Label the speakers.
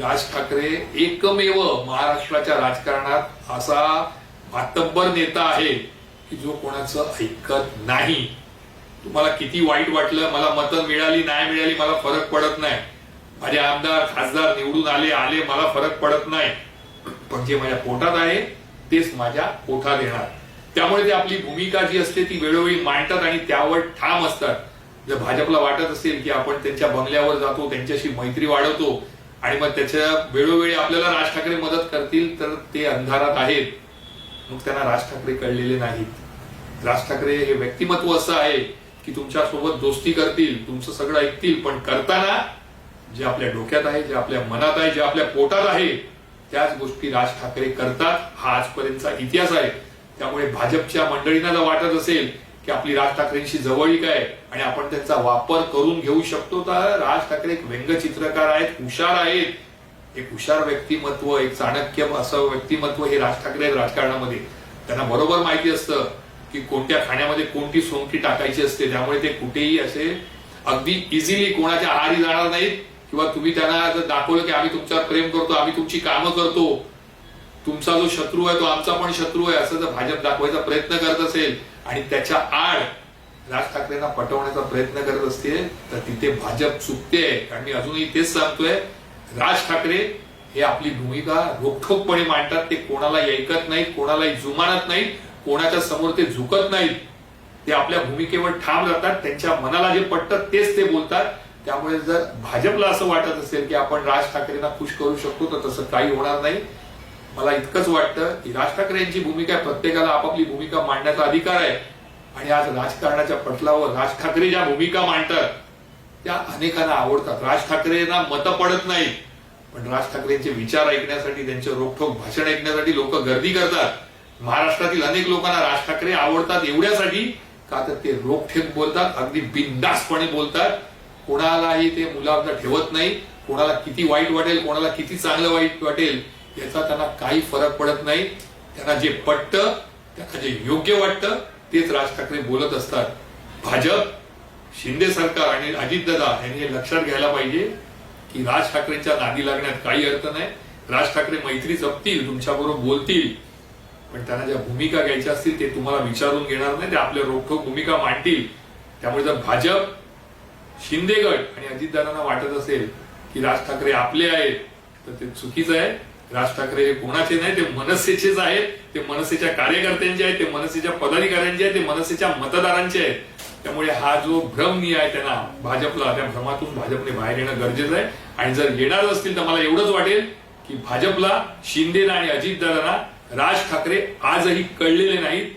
Speaker 1: राज ठाकरे एकमेव महाराष्ट्राच्या राजकारणात असा मातब्बर नेता आहे की जो कोणाचं ऐकत नाही. तुम्हाला किती वाईट वाटलं मला मतं मिळाली नाही मिळाली मला फरक पडत नाही. माझे आमदार खासदार निवडून आले आले मला फरक पडत नाही. पण जे माझ्या पोटात आहे तेच माझ्या पोटात येणार. त्यामुळे ते आपली भूमिका जी असते ती वेळोवेळी मांडतात आणि त्यावर ठाम असतात. जर भाजपला वाटत असेल की आपण त्यांच्या बंगल्यावर जातो त्यांच्याशी मैत्री वाढवतो आणि मग त्याच्या वेळोवेळी आपल्याला राज ठाकरे मदत करतील तर ते अंधारात आहेत. मग त्यांना राज ठाकरे कळलेले नाहीत. राज ठाकरे हे व्यक्तिमत्व असं आहे की तुमच्यासोबत दोस्ती करतील तुमचं सगळं ऐकतील पण करताना जे आपल्या डोक्यात आहे जे आपल्या मनात आहे जे आपल्या पोटात आहे त्याच गोष्टी राज ठाकरे करतात. हा आजपर्यंतचा इतिहास आहे. त्यामुळे भाजपच्या मंडळींना जर वाटत असेल की आपली राज ठाकरेंशी जवळीक आहे आणि आपण त्यांचा वापर करून घेऊ शकतो तर राज ठाकरे एक व्यंगचित्रकार आहेत हुशार आहेत. एक हुशार व्यक्तिमत्व एक चाणक्य असं व्यक्तिमत्व हे राज ठाकरे आहेत राजकारणामध्ये. त्यांना बरोबर माहिती असतं की कोणत्या खाण्यामध्ये कोणती सोंगटी टाकायची असते त्यामुळे ते कुठेही असे अगदी इझिली कोणाच्या आहारी जाणार नाहीत. किंवा तुम्ही त्यांना जर दाखवलं की आम्ही तुमच्यावर प्रेम करतो आम्ही तुमची कामं करतो तुमचा जो शत्रू आहे तो आमचा पण शत्रू आहे असं जर भाजप दाखवायचा प्रयत्न करत असेल आणि त्याच्या आड राज ठाकरेंना पटवण्याचा प्रयत्न करत असते तर तिथे भाजप चुकते. कारण मी अजूनही तेच सांगतोय राज ठाकरे हे आपली भूमिका रोखोकपणे मांडतात. ते कोणाला ऐकत नाहीत कोणालाही जुमानत नाहीत कोणाच्या समोर ते झुकत नाहीत. ते आपल्या भूमिकेवर ठाम राहतात त्यांच्या मनाला जे पटतं तेच ते बोलतात. त्यामुळे जर भाजपला असं वाटत असेल की आपण राज ठाकरेंना खुश करू शकतो तर तसं काही होणार नाही. मला इतकंच वाटतं की राज ठाकरे यांची भूमिका प्रत्येकाला आपापली भूमिका मांडण्याचा अधिकार आहे. आणि आज राजकारणाच्या पटलावर राज ठाकरे ज्या भूमिका मांडतात त्या अनेकांना आवडतात. राज ठाकरेंना मतं पडत नाही पण राज ठाकरेंचे विचार ऐकण्यासाठी त्यांचे रोखठोक भाषण ऐकण्यासाठी लोक गर्दी करतात. महाराष्ट्रातील अनेक लोकांना राज ठाकरे आवडतात एवढ्यासाठी का तर ते रोखठेक बोलतात अगदी बिंदासपणे बोलतात. कोणालाही ते मुलावजा ठेवत नाही कोणाला किती वाईट वाटेल कोणाला किती चांगलं वाईट वाटेल याचा त्यांना काही फरक पडत नाही. त्यांना जे पटतं त्यांना जे योग्य वाटतं तेच राज ठाकरे बोलत असतात. भाजप शिंदे सरकार आणि अजितदादा यांनी हे लक्षात घ्यायला पाहिजे की राज ठाकरेंच्या नादी लागण्यात काही अर्थ नाही. राज ठाकरे मैत्री जपतील तुमच्याबरोबर बोलतील. पण त्यांना ज्या भूमिका घ्यायच्या असतील ते तुम्हाला विचारून घेणार नाही. ते आपल्या रोखोक भूमिका मांडतील. त्यामुळे जर भाजप शिंदेगड आणि अजितदादांना वाटत असेल की राज ठाकरे आपले आहेत तर ते चुकीचं आहे. राज ठाकरे हे कोणाचे नाही ते मनसेचेच आहेत. ते मनसेच्या कार्यकर्त्यांचे आहेत ते मनसेच्या पदाधिकाऱ्यांचे आहेत ते मनसेच्या मतदारांचे आहेत. त्यामुळे हा जो भ्रम मी आहे त्यांना भाजपला त्या भ्रमातून भाजपने बाहेर येणं गरजेचं आहे. आणि जर येणार असतील तर मला एवढंच वाटेल की भाजपला शिंदेला आणि अजितदादांना राज ठाकरे आजही कळलेले नाहीत.